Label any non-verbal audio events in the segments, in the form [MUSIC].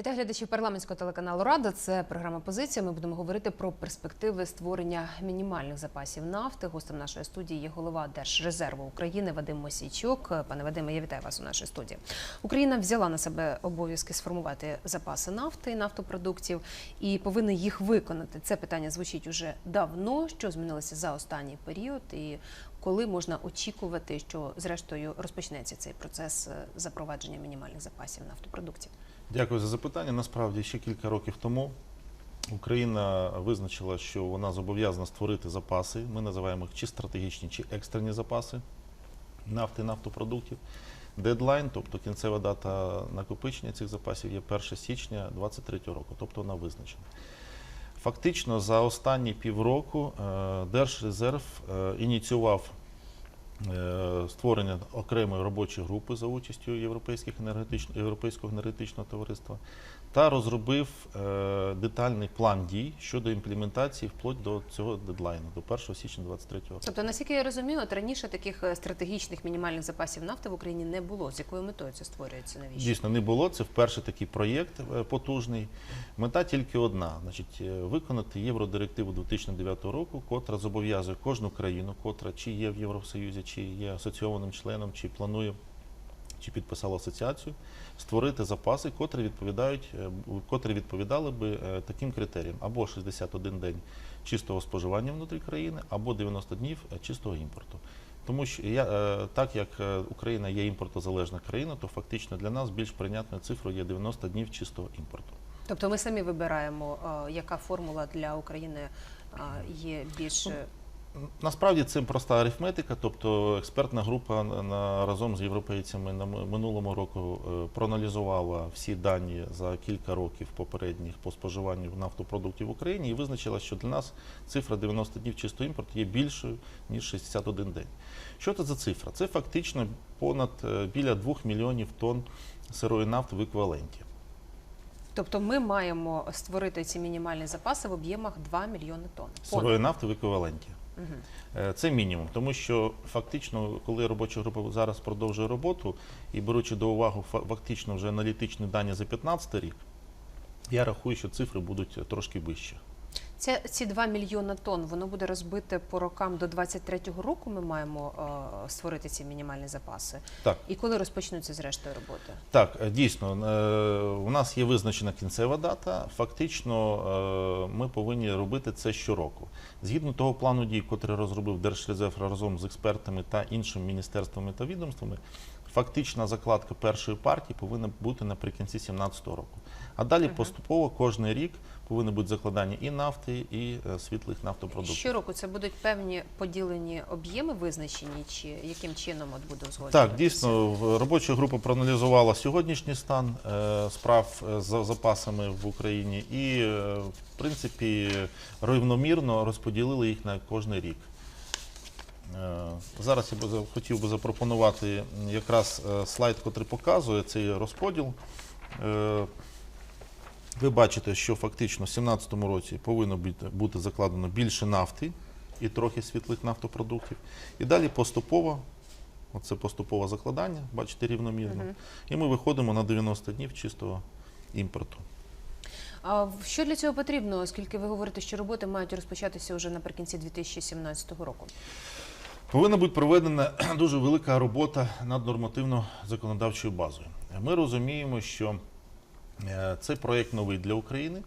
Вітаю глядачів парламентського телеканалу Рада. Це програма Позиція. Ми будемо говорити про перспективи створення мінімальних запасів нафти. Гостем нашої студії є голова Держрезерву України Вадим Мосійчук. Пане Вадиме, я вітаю вас у нашій студії. Україна взяла на себе обов'язки сформувати запаси нафти і нафтопродуктів і повинна їх виконати. Це питання звучить уже давно. Що змінилося за останній період, і коли можна очікувати, що зрештою розпочнеться цей процес е, запровадження мінімальних запасів нафтопродуктів? Дякую за запитання. Насправді ще кілька років тому Україна визначила, що вона зобов'язана створити запаси. Ми називаємо їх чи стратегічні, чи екстрені запаси нафти, нафтопродуктів. Дедлайн, тобто кінцева дата накопичення цих запасів є 1 січня 2023 року, тобто вона визначена. Фактично, за останні півроку е, Держрезерв е, ініціював е, створення окремої робочої групи за участю Європейських енергетичного, Європейського енергетичного товариства та розробив е, детальний план дій щодо імплементації вплоть до цього дедлайну, до 1 січня 2023 року. Тобто, наскільки я розумію, от раніше таких е, стратегічних мінімальних запасів нафти в Україні не було. З якою метою це створюється навіщо? Дійсно не було. Це вперше такий проєкт е, потужний. Мета тільки одна: значить, виконати Євродирективу 2009 року, котра зобов'язує кожну країну, котра чи є в Євросоюзі, чи є асоційованим членом, чи планує, чи підписала асоціацію, створити запаси, котрі відповідають, е, котрі відповідали би е, таким критеріям: або 61 день чистого споживання внутрі країни, або 90 днів е, чистого імпорту. Тому що я, так як Україна є імпортозалежна країна, то фактично для нас більш прийнятною цифрою є 90 днів чистого імпорту. Тобто ми самі вибираємо, яка формула для України є більш е, Насправді це проста арифметика, тобто експертна група на- разом з європейцями на минулому року е, проаналізувала всі дані за кілька років попередніх по споживанню нафтопродуктів в Україні і визначила, що для нас цифра 90 днів чистого імпорту є більшою ніж 61 день. Що це за цифра? Це фактично понад е, біля 2 мільйонів тонн сирої нафти в еквіваленті. тобто ми маємо створити ці мінімальні запаси в об'ємах 2 мільйони тонн. Сирої нафти в еквіваленті. Е, Це мінімум, тому що фактично, коли робоча група зараз продовжує роботу і беручи до уваги фа- фактично вже аналітичні дані за 15 рік, я рахую, що цифри будуть трошки вищі. Це ці 2 мільйони тонн, воно буде розбите по рокам до 23-го року. Ми маємо е, створити ці мінімальні запаси. Так, І коли розпочнуться зрештою роботи? так, е, дійсно, е, у нас є визначена кінцева дата. Фактично, е, ми повинні робити це щороку. Згідно того плану дій, який розробив Держрезерв разом з експертами та іншими міністерствами та відомствами, фактична закладка першої партії повинна бути наприкінці 2017 року. А далі Мгм. поступово кожен рік повинні бути закладання і нафти, і е, світлих нафтопродуктів. Щороку це будуть певні поділені об'єми визначені, чи яким чином от буде узгоджено? Так, дійсно, робоча група проаналізувала сьогоднішній стан е, справ е, з запасами в Україні і, е, в принципі, рівномірно розподілили їх на кожний рік. Е, Зараз я хотів би запропонувати якраз е, слайд, який показує цей розподіл. Ви бачите, що фактично в 2017 році повинно бути, закладено більше нафти і трохи світлих нафтопродуктів. І далі поступово, оце поступове закладання, бачите, рівномірно. Мгм. І ми виходимо на 90 днів чистого імпорту. А що для цього потрібно, оскільки ви говорите, що роботи мають розпочатися вже наприкінці 2017 року? Повинна бути проведена [CLEARS THROAT] дуже велика робота над нормативно-законодавчою базою. Ми розуміємо, що е, цей проєкт новий для України.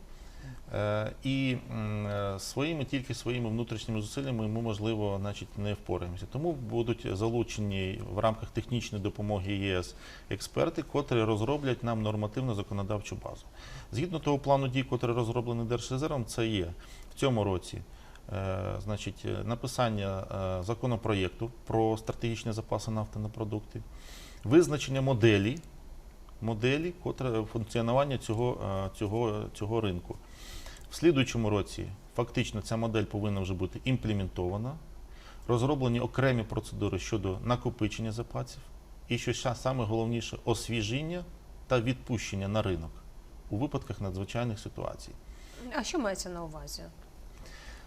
е, І е, своїми тільки своїми внутрішніми зусиллями ми, можливо, значить, не впораємося. Тому будуть залучені в рамках технічної допомоги ЄС експерти, котрі розроблять нам нормативно-законодавчу базу. Згідно того плану дій, який розроблений Держрезервом, це є в цьому році значить, написання законопроєкту про стратегічні запаси нафти на продукти, визначення моделі, моделі котре, функціонування цього, е, цього, цього ринку. В слідуючому році фактично ця модель повинна вже бути імплементована, розроблені окремі процедури щодо накопичення запасів, і що саме головніше освіжіння та відпущення на ринок у випадках надзвичайних ситуацій. А що мається на увазі?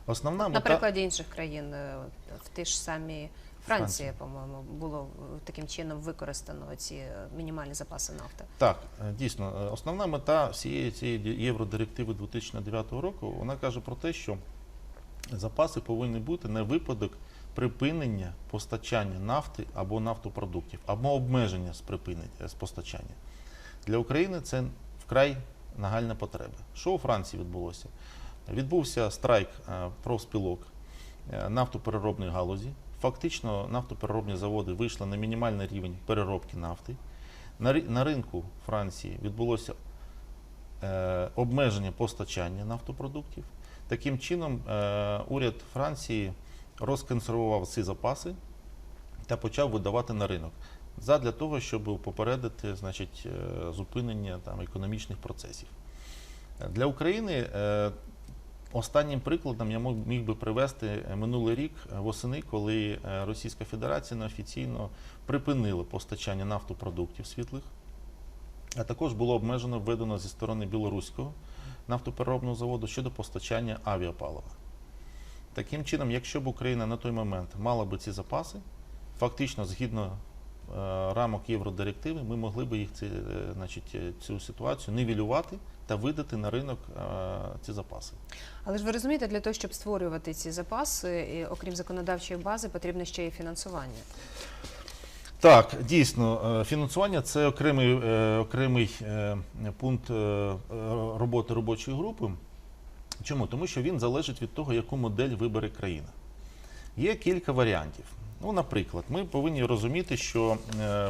Основна На мета прикладі інших країн е, в ті ж самі Франція, по-моєму, було е, таким чином використано ці е, мінімальні запаси нафти. Так, е, дійсно, основна мета всієї цієї євродирективи 2009 року, вона каже про те, що запаси повинні бути на випадок припинення постачання нафти або нафтопродуктів, або обмеження з припинення з постачання. Для України це вкрай нагальна потреба. Що у Франції відбулося? Відбувся страйк профспілок нафтопереробної галузі. Фактично нафтопереробні заводи вийшли на мінімальний рівень переробки нафти. На, на ринку Франції відбулося е, обмеження постачання нафтопродуктів. Таким чином, е, уряд Франції розконсервував ці запаси та почав видавати на ринок. Задля того, щоб попередити значить, е, зупинення там, економічних процесів. Для України е, останнім прикладом я міг би привести е, минулий рік е, восени, коли е, Російська Федерація неофіційно припинила постачання нафтопродуктів світлих, а також було обмежено введено зі сторони білоруського нафтопереробного заводу щодо постачання авіапалива. Таким чином, якщо б Україна на той момент мала би ці запаси, фактично згідно рамок Євродирективи, ми могли б їх значить, цю ситуацію нівелювати та видати на ринок е, ці запаси. Але ж ви розумієте, для того, щоб створювати ці запаси, окрім законодавчої бази, потрібно ще й фінансування. Так, дійсно, е, фінансування це окремий, е, окремий пункт роботи робочої групи. Чому? Тому що він залежить від того, яку модель вибере країна. Є кілька варіантів. Ну, наприклад, ми повинні розуміти, що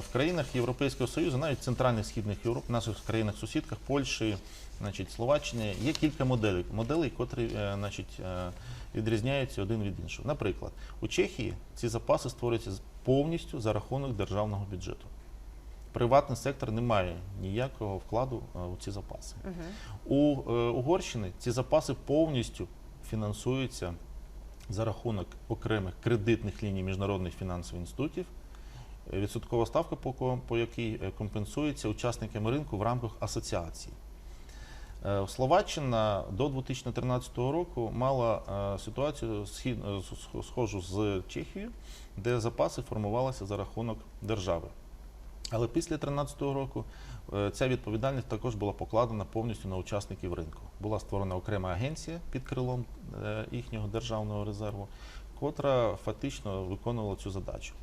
в країнах Європейського Союзу, навіть центральних східних Європ, наших країнах-сусідках, Польщі, значить, Словаччині, є кілька моделей, моделей, котрі е, значить, е, відрізняються один від іншого. Наприклад, у Чехії ці запаси створюються повністю за рахунок державного бюджету. Приватний сектор не має ніякого вкладу е, у ці запаси. Угу. У Угорщини ці запаси повністю фінансуються за рахунок окремих кредитних ліній міжнародних фінансових інститутів, відсоткова ставка, по, якій компенсується учасниками ринку в рамках асоціації. Е, Словаччина до 2013 року мала е, ситуацію е, сх- схожу з Чехією, де запаси формувалися за рахунок держави. Але після 2013 року ця відповідальність також була покладена повністю на учасників ринку. Була створена окрема агенція під крилом їхнього державного резерву, котра фактично виконувала цю задачу.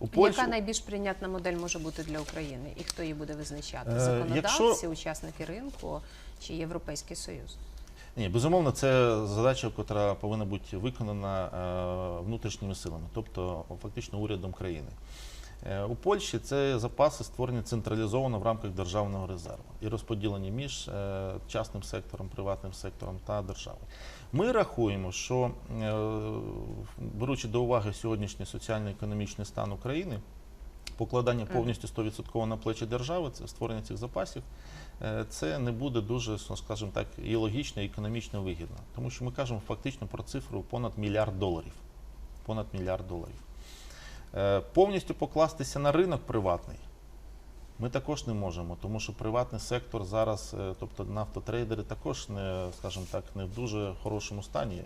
У Яка найбільш прийнятна модель може бути для України? І хто її буде визначати? Е, Законодавці, якщо- учасники ринку чи Європейський Союз? Ні, безумовно, це задача, яка повинна бути виконана е, внутрішніми силами, тобто фактично урядом країни. Е, У Польщі це запаси створені централізовано в рамках державного резерву і розподілені між частним сектором, приватним сектором та державою. Ми рахуємо, що е, беручи до уваги сьогоднішній соціально-економічний стан України, покладання повністю 100% на плечі держави, це створення цих запасів, е, це не буде дуже, ну, скажімо так, і логічно, і економічно вигідно. Тому що ми кажемо фактично про цифру понад мільярд доларів. Понад мільярд доларів. Е, Повністю покластися на ринок приватний ми також не можемо, тому що приватний сектор зараз, е, тобто нафтотрейдери, також не, скажімо так, не в дуже хорошому стані, е,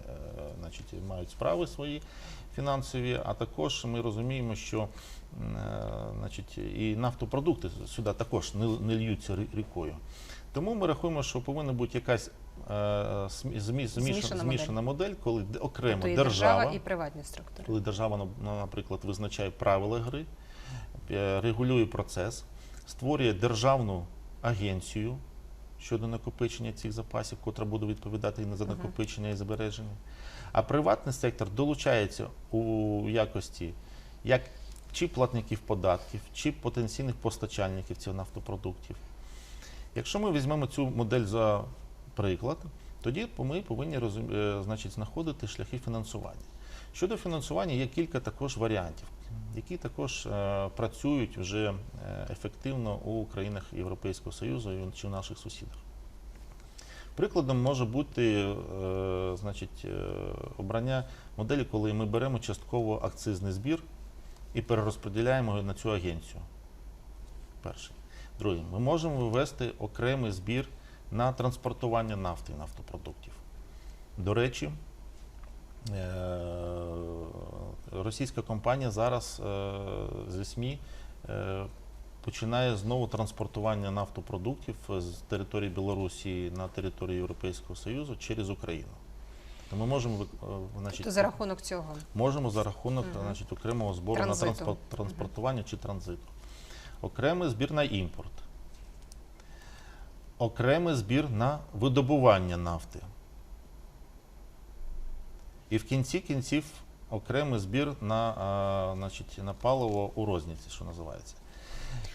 значить, мають справи свої фінансові, а також ми розуміємо, що е, значить, і нафтопродукти сюди також не, не льються рікою. Тому ми рахуємо, що повинна бути якась е, смі- змі- змішана, Змішана змішана модель, коли окремо Тобто і держава, держава, і приватні структури. коли держава, наприклад, визначає правила гри, регулює процес, створює державну агенцію щодо накопичення цих запасів, котра буде відповідати і за накопичення і збереження. А приватний сектор долучається у якості як чи платників податків, чи потенційних постачальників цих нафтопродуктів. Якщо ми візьмемо цю модель за приклад, тоді ми повинні е, значить, знаходити шляхи фінансування. Щодо фінансування є кілька також варіантів, які також е, працюють вже е, ефективно у країнах Європейського Союзу чи в наших сусідах. Прикладом може бути е, значить, обрання моделі, коли ми беремо частково акцизний збір і перерозподіляємо його на цю агенцію. Перший. Другий, ми можемо ввести окремий збір на транспортування нафти і нафтопродуктів. До речі, російська компанія зараз е, зі СМІ е, починає знову транспортування нафтопродуктів з території Білорусі на територію Європейського Союзу через Україну. Ми можемо е, значить, Тобто за рахунок цього. можемо за рахунок Мгм. значить, окремого збору Транзиту. на транспорт, транспортування чи транзиту. Окремий збір на імпорт. Окремий збір на видобування нафти. І в кінці кінців окремий збір на, а, значить, на паливо у розніці, що називається.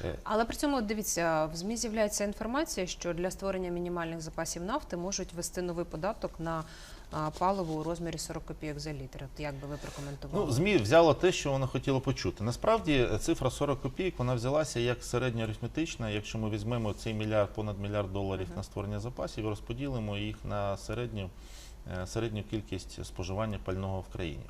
Е, Але при цьому дивіться, в ЗМІ з'являється інформація, що для створення мінімальних запасів нафти можуть ввести новий податок на паливо у розмірі 40 копійок за літр. От як би ви прокоментували? Ну, ЗМІ взяло те, що воно хотіло почути. Насправді цифра 40 копійок вона взялася як середньоарифметична. Якщо ми візьмемо цей мільярд, понад мільярд доларів Мгм. на створення запасів і розподілимо їх на середню, середню кількість споживання пального в країні.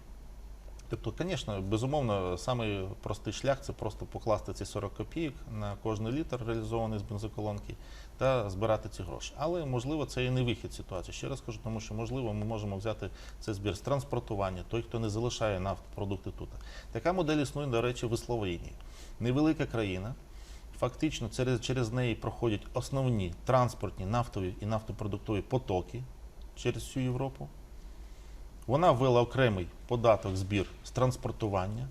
Тобто, звісно, безумовно, самий простий шлях це просто покласти ці 40 копійок на кожний літр реалізований з бензоколонки та збирати ці гроші. Але можливо це і не вихід ситуації. Ще раз кажу, тому що можливо ми можемо взяти цей збір з транспортування, той, хто не залишає нафтопродукти тут. Така модель існує, до речі, в Словенії. Невелика країна. Фактично, через, через неї проходять основні транспортні нафтові і нафтопродуктові потоки через всю Європу. Вона ввела окремий податок збір з транспортування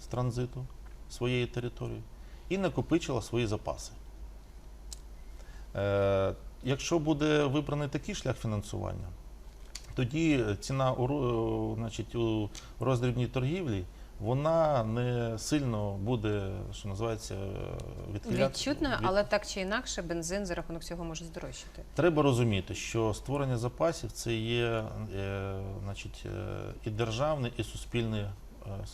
з транзиту своєї території і накопичила свої запаси. Е, якщо буде вибраний такий шлях фінансування, тоді ціна у, е, значить, у роздрібній торгівлі вона не сильно буде, що називається, відхиляти. Відчутно, від- але так чи інакше, бензин за рахунок цього може здорожчати. Треба розуміти, що створення запасів це є е, значить, е, і державне, і суспільне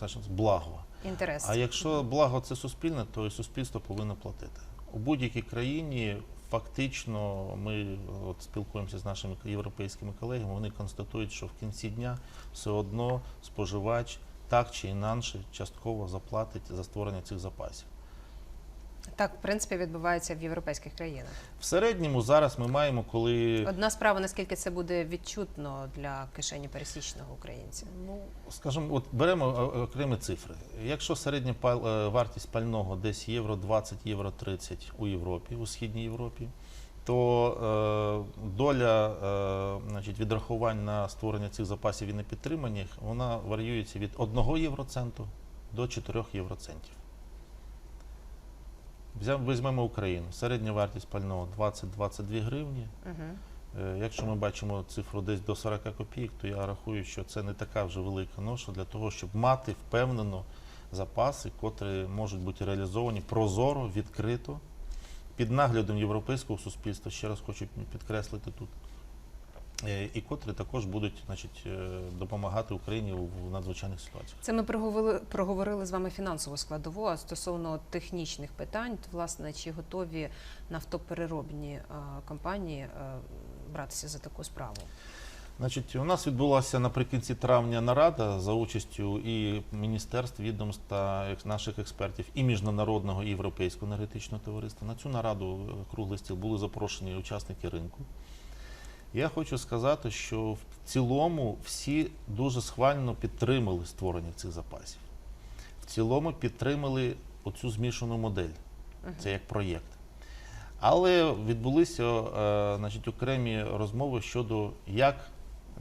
е, благо. Інтерес. А якщо благо це суспільне, то і суспільство повинно платити. У будь-якій країні фактично ми от спілкуємося з нашими європейськими колегами, вони констатують, що в кінці дня все одно споживач так чи інакше частково заплатить за створення цих запасів. Так, в принципі, відбувається в європейських країнах. В середньому зараз ми маємо, коли Одна справа, наскільки це буде відчутно для кишені пересічного українця. Ну, скажімо, от беремо е, е, окремі цифри. Якщо середня пал- е, вартість пального десь євро 20, євро 30 у Європі, у східній Європі, то е, доля е, значить, відрахувань на створення цих запасів і на підтримання їх, вона варіюється від 1 євроценту до 4 євроцентів. Візьмемо Україну. Середня вартість пального 20-22 гривні. Угу. Якщо ми бачимо цифру десь до 40 копійок, то я рахую, що це не така вже велика ноша для того, щоб мати впевнено запаси, котрі можуть бути реалізовані прозоро, відкрито, під наглядом європейського суспільства, ще раз хочу підкреслити тут, е, і котрі також будуть значить, е, допомагати Україні в надзвичайних ситуаціях. Це ми проговорили, проговорили з вами фінансову складову. А стосовно технічних питань, то власне чи готові нафтопереробні а, компанії братися за таку справу? Значить, у нас відбулася наприкінці травня нарада за участю і міністерств, відомств та наших експертів, і міжнародного і європейського енергетичного товариства. На цю нараду круглий стіл були запрошені учасники ринку. Я хочу сказати, що в цілому всі дуже схвально підтримали створення цих запасів. В цілому підтримали оцю змішану модель. Це як проєкт. Але відбулися е, значить, окремі розмови щодо як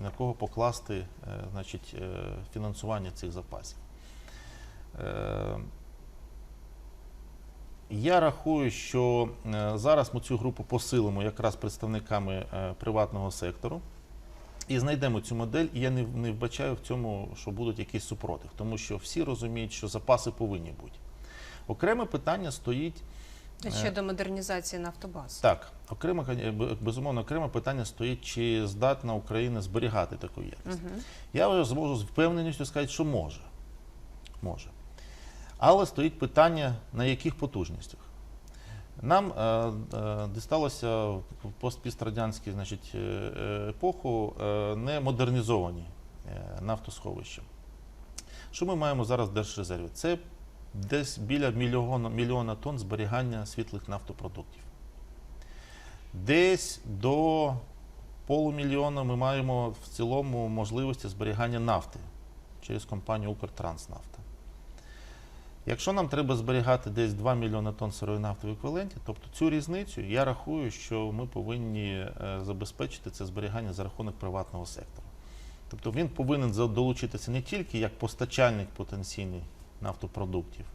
на кого покласти е, значить, е, фінансування цих запасів. Е, я рахую, що зараз ми цю групу посилимо якраз представниками приватного сектору і знайдемо цю модель. І я не, не вбачаю в цьому, що будуть якісь супротив, тому що всі розуміють, що запаси повинні бути. Окреме питання стоїть. Щодо модернізації нафтобаз. так, окремо, безумовно, окреме питання стоїть, чи здатна Україна зберігати таку якість. Угу. Я зможу з впевненістю сказати, що може. Може. Але стоїть питання, на яких потужностях. Нам е, е, дісталося в постпістрадянській значить, е, е, епоху е, не модернізовані е, нафтосховища. Що ми маємо зараз в Держрезерві? Це десь біля мільйона, мільйона тонн зберігання світлих нафтопродуктів. Десь до полумільйона ми маємо в цілому можливості зберігання нафти через компанію Укртранснафта. Якщо нам треба зберігати десь 2 мільйони тонн сирої нафти в еквіваленті, тобто цю різницю я рахую, що ми повинні е, забезпечити це зберігання за рахунок приватного сектору. Тобто він повинен долучитися не тільки як постачальник потенційний нафтопродуктів,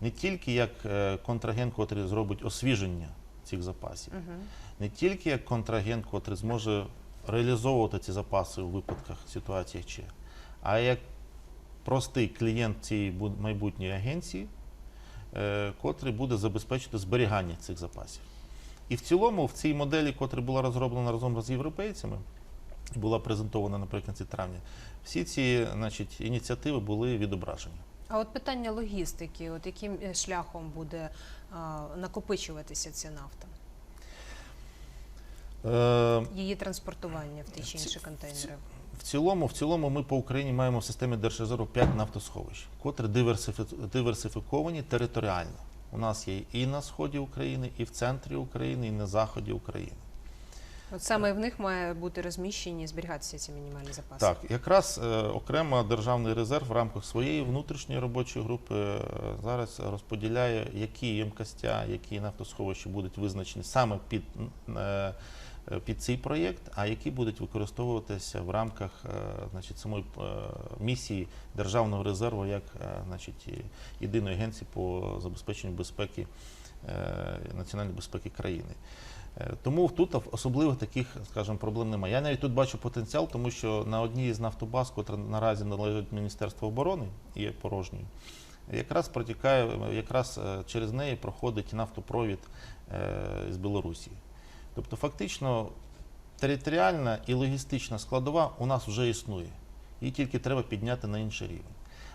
не тільки як е, контрагент, який зробить освіження цих запасів, Мгм. не тільки як контрагент, який зможе реалізовувати ці запаси у випадках ситуаціях чи, а як простий клієнт цієї майбутньої агенції, е, котрий буде забезпечити зберігання цих запасів. І в цілому, в цій моделі, котра була розроблена разом з європейцями, і була презентована наприкінці травня, всі ці значить, ініціативи були відображені. А от питання логістики, от яким е, шляхом буде а, накопичуватися ця нафта? Е, Її транспортування в ті чи інші контейнери? В цілому, в цілому ми по Україні маємо в системі Держрезерву 5 нафтосховищ, котрі диверсифіковані територіально. У нас є і на сході України, і в центрі України, і на заході України. От саме в них має бути розміщені зберігатися ці мінімальні запаси. Так, якраз е, окремо державний резерв в рамках своєї внутрішньої робочої групи е, зараз розподіляє, які ємкостя, які нафтосховища будуть визначені саме під, е, під цей проєкт, а які будуть використовуватися в рамках значить, самої місії державного резерву як значить, єдиної агенції по забезпеченню безпеки національної безпеки країни. Е, Тому тут особливих таких, скажімо, проблем немає. Я навіть тут бачу потенціал, тому що на одній з нафтобаз, котра наразі належить Міністерству оборони і є порожньою, якраз протікає, якраз е, через неї проходить нафтопровід е, з Білорусі. Тобто, фактично, територіальна і логістична складова у нас вже існує. Її тільки треба підняти на інший рівень.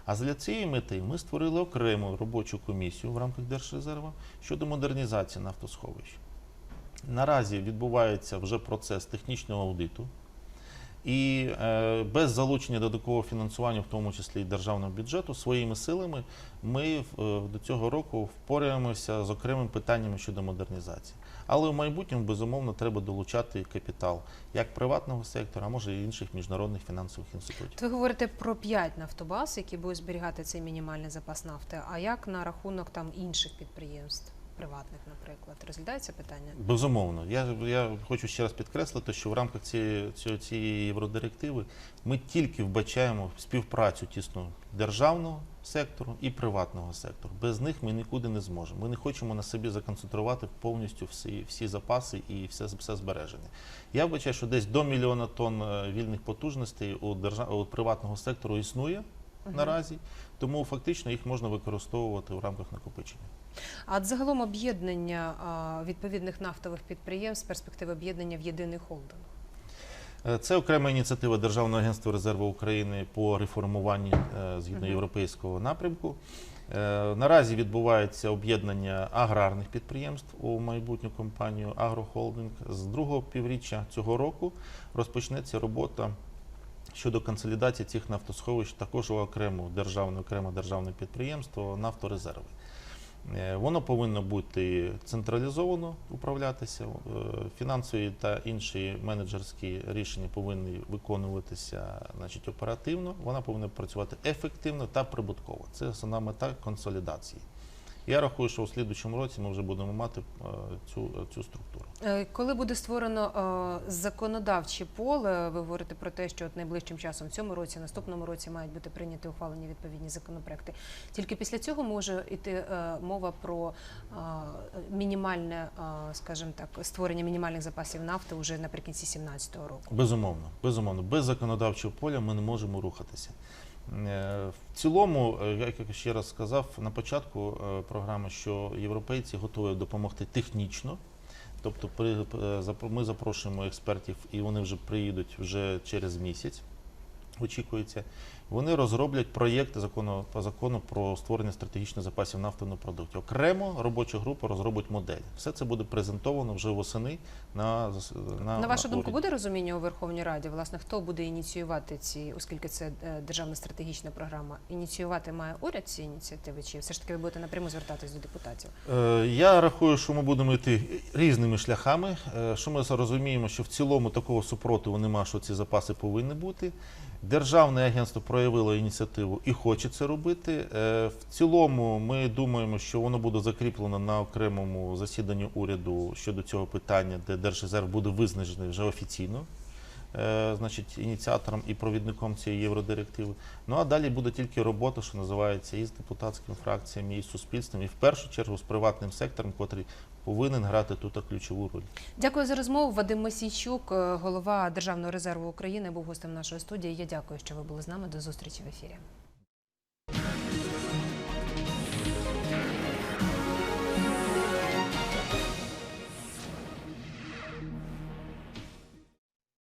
А для цієї мети ми створили окрему робочу комісію в рамках Держрезерву щодо модернізації нафтосховищ. Наразі відбувається вже процес технічного аудиту, і е, без залучення додаткового фінансування, в тому числі і державного бюджету, своїми силами ми е, до цього року впораємося з окремими питаннями щодо модернізації. Але в майбутньому, безумовно, треба долучати капітал як приватного сектора, а може і інших міжнародних фінансових інститутів. Ви говорите про 5 нафтобаз, які будуть зберігати цей мінімальний запас нафти. А як на рахунок там інших підприємств, приватних, наприклад, розглядається питання? Безумовно, я, я хочу ще раз підкреслити, що в рамках цієї, цієї, євродирективи ми тільки вбачаємо співпрацю тісну державного сектору і приватного сектору. Без них ми нікуди не зможемо. Ми не хочемо на собі законцентрувати повністю всі, всі запаси і все, все збереження. Я вбачаю, що десь до мільйона тонн е, вільних потужностей у, держав, у приватного сектору існує наразі, тому фактично їх можна використовувати в рамках накопичення. А загалом об'єднання відповідних нафтових підприємств, перспективи об'єднання в єдиний холдинг. Е, Це окрема ініціатива Державного агентства резерву України по реформуванню е, згідно європейського напрямку. Е, Наразі відбувається об'єднання аграрних підприємств у майбутню компанію Агрохолдинг. З другого півріччя цього року розпочнеться робота щодо консолідації цих нафтосховищ також у окрему державне, окреме державне підприємство Нафторезерви. Е, Воно повинно бути централізовано управлятися. е, Фінансові та інші менеджерські рішення повинні виконуватися значить, оперативно. Вона повинна працювати ефективно та прибутково. Це основна мета консолідації. Я рахую, що у слідучому році ми вже будемо мати е, цю, цю структуру. Е, Коли буде створено е, законодавче поле, ви говорите про те, що от найближчим часом в цьому році, наступному році мають бути прийняті ухвалені відповідні законопроекти. Тільки після цього може йти е, мова про е, мінімальне, е, скажімо так, створення мінімальних запасів нафти вже наприкінці 2017 року. Безумовно, безумовно, без законодавчого поля ми не можемо рухатися. Е, В цілому, е, як ще раз сказав на початку е, програми, що європейці готові допомогти технічно. Тобто ми запрошуємо експертів, і вони вже приїдуть вже через місяць. Очікується, вони розроблять проєкт закону по закону про створення стратегічних запасів нафтових продуктів. Окремо робоча група розробить модель. Все це буде презентовано вже восени на на, На вашу на думку, буде розуміння у Верховній Раді? Власне, хто буде ініціювати ці, оскільки це е, державна стратегічна програма, ініціювати має уряд ці ініціативи, чи все ж таки ви будете напряму звертатись до депутатів? Е, Я рахую, що ми будемо йти різними шляхами. Е, Що ми розуміємо, що в цілому такого супротиву немає, що ці запаси повинні бути. Державне агентство проявило ініціативу і хоче це робити. Е, В цілому, ми думаємо, що воно буде закріплено на окремому засіданні уряду щодо цього питання, де Держрезерв буде визначений вже офіційно. Е, Значить, ініціатором і провідником цієї євродирективи. Ну а далі буде тільки робота, що називається, і з депутатськими фракціями, і з суспільством, і в першу чергу з приватним сектором, котрий повинен грати тут ключову роль. Дякую за розмову. Вадим Мосійчук, е, голова Державного резерву України, був гостем нашої студії. Я дякую, що ви були з нами. До зустрічі в ефірі.